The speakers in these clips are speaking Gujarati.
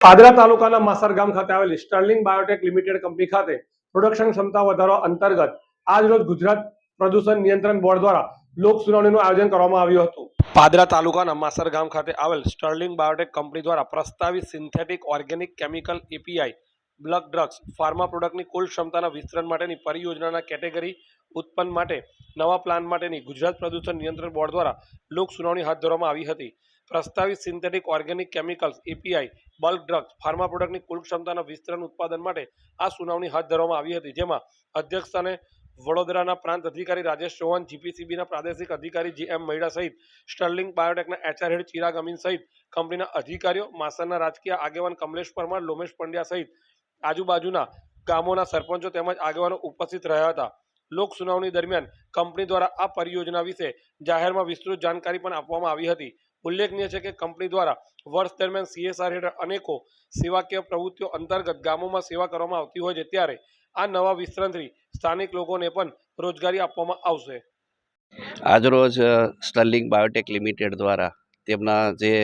પાદરા તાલુકાના માસર ગામ ખાતે આવેલી સ્ટર્લિંગ બાયોટેક લિમિટેડ કંપની ખાતે પ્રોડક્શન ક્ષમતા વધારવા અંતર્ગત આજ રોજ ગુજરાત પ્રદૂષણ નિયંત્રણ બોર્ડ દ્વારા લોક સુનાવણીનું આયોજન કરવામાં આવ્યું હતું. પાદરા તાલુકાના માસર ગામ ખાતે આવેલ સ્ટર્લિંગ બાયોટેક કંપની દ્વારા પ્રસ્તાવિત synthetic organic chemical API bulk drugs pharma પ્રોડક્ટની કુલ ક્ષમતાના વિસ્તરણ માટેની પરિયોજનાના કેટેગરી ઉત્પન્ન માટે નવા પ્લાન માટેની ગુજરાત પ્રદૂષણ નિયંત્રણ બોર્ડ દ્વારા લોક સુનાવણી હાથ ધરવામાં આવી હતી. પ્રસ્તાવિત synthetic organic chemicals API bulk drugs pharma પ્રોડક્ટની કુલ ક્ષમતાના વિસ્તરણ ઉત્પાદન માટે આ સુનાવણી હાથ ધરવામાં આવી હતી, જેમાં અધ્યક્ષસ્થાને વડોદરાના પ્રાંત અધિકારી રાજેશ ચૌહાણ જીપીસીબીના પ્રાદેશિક અધિકારી જી એમ મહિડા સહિત સ્ટર્લિંગ બાયોટેકના એચઆર હેડ ચિરાગ અમીન સહિત, કંપનીના અધિકારીઓ માસરના રાજકીય આગેવાન કમલેશ પરમાર, લોમેશ પંડ્યા સહિત આજુબાજુના ગામોના સરપંચો તેમજ આગેવાનો ઉપસ્થિત રહ્યા હતા. લોક સુનાવણી દરમિયાન કંપની દ્વારા આ પરિયોજના વિશે જાહેરમાં વિસ્તૃત જાણકારી પણ આપવામાં આવી હતી. ઉલ્લેખનીય છે કે કંપની દ્વારા વર્ષ દરમિયાન સીએસઆર હેઠળ અનેકો સેવાકીય પ્રવૃત્તિઓ અંતર્ગત ગામોમાં સેવા કરવામાં આવતી હોય છે. ત્યારે આ નવા વિસ્તરણથી સ્થાનિક લોકોને પણ રોજગારી આપવામાં આવશે. આજરોજ સ્ટર્લિંગ બાયોટેક લિમિટેડ દ્વારા તેમના જે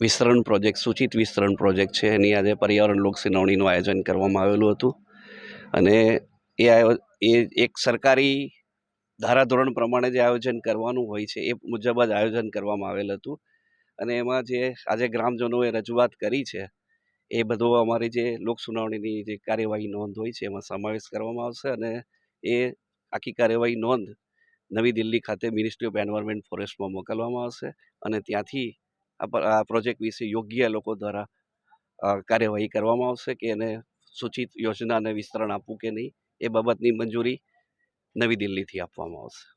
વિસ્તરણ પ્રોજેક્ટ, સૂચિત વિસ્તરણ પ્રોજેક્ટ છે, એની આજે પર્યાવરણ લોક સુનાવણીનું આયોજન કરવામાં આવેલું હતું. અને એ એ એક સરકારી ધારાધોરણ પ્રમાણે જે આયોજન કરવાનું હોય છે, એ મુજબ જ આયોજન કરવામાં આવેલ હતું. અને એમાં જે આજે ગ્રામજનોએ રજૂઆત કરી છે, એ બધો અમારી જે લોક સુનાવણીની જે કાર્યવાહી નોંધ હોય છે, એમાં સમાવેશ કરવામાં આવશે અને એ આખી કાર્યવાહી નોંધ નવી દિલ્હી ખાતે મિનિસ્ટ્રી ઓફ એન્વાયરમેન્ટ ફોરેસ્ટમાં મોકલવામાં આવશે અને ત્યાંથી આ પ્રોજેક્ટ વિશે યોગ્ય લોકો દ્વારા કાર્યવાહી કરવામાં આવશે કે એને સૂચિત યોજનાને વિસ્તરણ આપવું કે નહીં, એ બાબતની મંજૂરી નવી દિલ્હીથી આપવામાં આવશે.